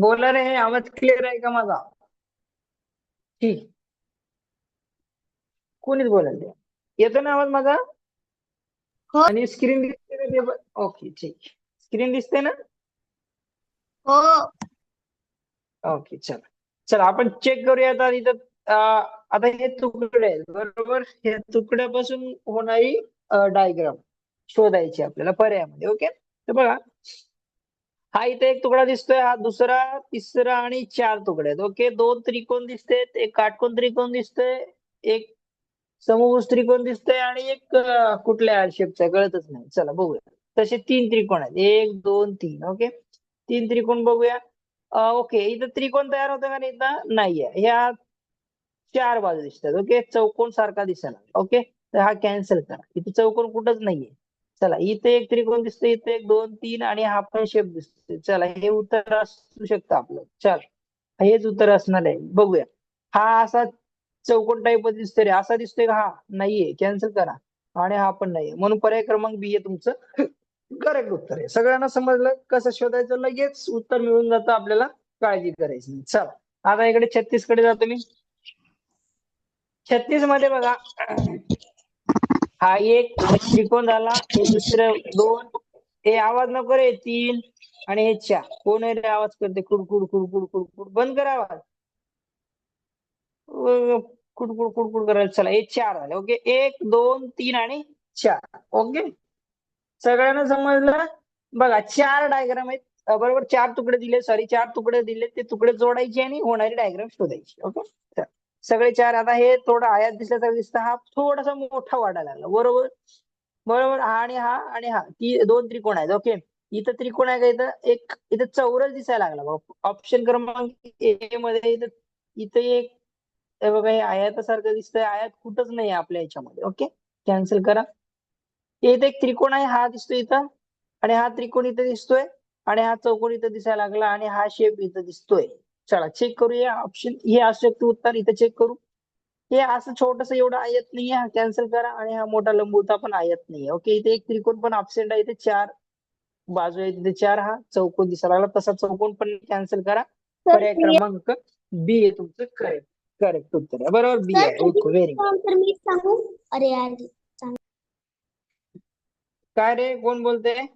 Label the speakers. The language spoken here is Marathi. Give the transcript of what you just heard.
Speaker 1: बोला रे आवाज क्लिअर आहे का माझा? ठीक. कोणीच बोलायला येतो ना आवाज माझा?
Speaker 2: हो.
Speaker 1: आणि स्क्रीन दिसते ना ते ओके ठीक. स्क्रीन दिसते ना?
Speaker 2: हो.
Speaker 1: ओके चला. चला आपण चेक करूया आता इथं आता हे तुकडे आहेत बरोबर? हे तुकड्यापासून होणारी डायग्राम शोधायची आपल्याला पर्यायामध्ये ओके तर बघा हा इथे एक तुकडा दिसतोय हा दुसरा तिसरा आणि चार तुकडे आहेत. ओके दोन त्रिकोण दिसतेत एक काटकोन त्रिकोण दिसतोय एक समभुज त्रिकोण दिसतोय आणि एक कुठल्या शेपचा कळतच नाही. चला बघूया. तसे तीन त्रिकोण आहेत. एक दोन तीन. ओके? तीन त्रिकोण बघूया. ओके इथं त्रिकोण तयार होतं का नाही इथं? नाहीये. ह्या चार बाजू दिसतात. ओके? चौकोन सारखा दिसायला ओके? तर हा कॅन्सल करा. इथे चौकोन कुठंच नाहीये. चला इथे एक त्रिकोण दिसतो इथे एक दोन तीन आणि हा पण शेप दिसतोय. चला हे उत्तर असू शकतं आपलं. चल हेच उत्तर असणार आहे. बघूया. हा असा चौकोन टाईप दिसतोय रे. असा दिसतोय का? हा नाहीये. कॅन्सल करा. आणि हा पण नाहीये. म्हणून पर्याय क्रमांक बी आहे तुमचं. करेक्ट उत्तर आहे. सगळ्यांना समजलं? कसं शोधायचं? लगेच उत्तर मिळून जातं. आपल्याला काळजी करायची नाही. चला आता इकडे छत्तीसकडे जातो मी छत्तीसमध्ये बघा. हा एक त्रिकोण झाला. हे दुसरं दोन. हे आवाज नको रे तीन आणि हे चार. कोण रे आवाज करते? कुडकुड कुडकुड कुडकुड बंद कर आवाज. कुडकुड कुडकुड करायला चला. हे चार झाले. ओके? एक दोन तीन आणि चार. ओके? सगळ्यांना समजलं? बघा चार डायग्राम आहेत. बरोबर चार तुकडे दिले. सॉरी चार तुकडे दिले. ते तुकडे जोडायचे आणि होणारी डायग्राम शोधायची. ओके? सगळे चार आता हे थोडं आयात दिसल्यासारखं दिसतं. हा थोडासा मोठा वाढायला लागला. बरोबर? बरोबर. हा आणि हा आणि हा. ती दोन त्रिकोण आहेत. ओके? इथं त्रिकोण आहे का इथं? एक इथं चौरस दिसायला लागला ऑप्शन क्रमांक ए मध्ये इथं इथं एक बघा हे आयातासारखं दिसतंय. आयात कुठंच नाही आपल्या याच्यामध्ये. ओके? कॅन्सल करा. इथं एक त्रिकोण आहे. हा दिसतोय इथं. आणि हा त्रिकोण इथं दिसतोय. आणि हा चौकोन इथं दिसायला लागला. आणि हा शेप इथं दिसतोय. चला चेक करूया ऑप्शन हे असू शकतं उत्तर इथं चेक करू. हे असं छोटस एवढं आयत नाहीये हा कॅन्सल करा आणि हा मोठा लंबूचा पण आयत नाहीये. ओके इथे एक त्रिकोण पण अब्सेंट आहे इथे चार बाजू आहे तिथे चार हा चौकोन दिसायला लागला. तसा चौकोन पण कॅन्सल करा. पर्याय क्रमांक बी आहे तुमचं. करेक्ट करेक्ट उत्तर आहे. बरोबर बी आहे. ओके व्हेरी गुड
Speaker 2: अरे
Speaker 1: काय रे? कोण बोलतंय?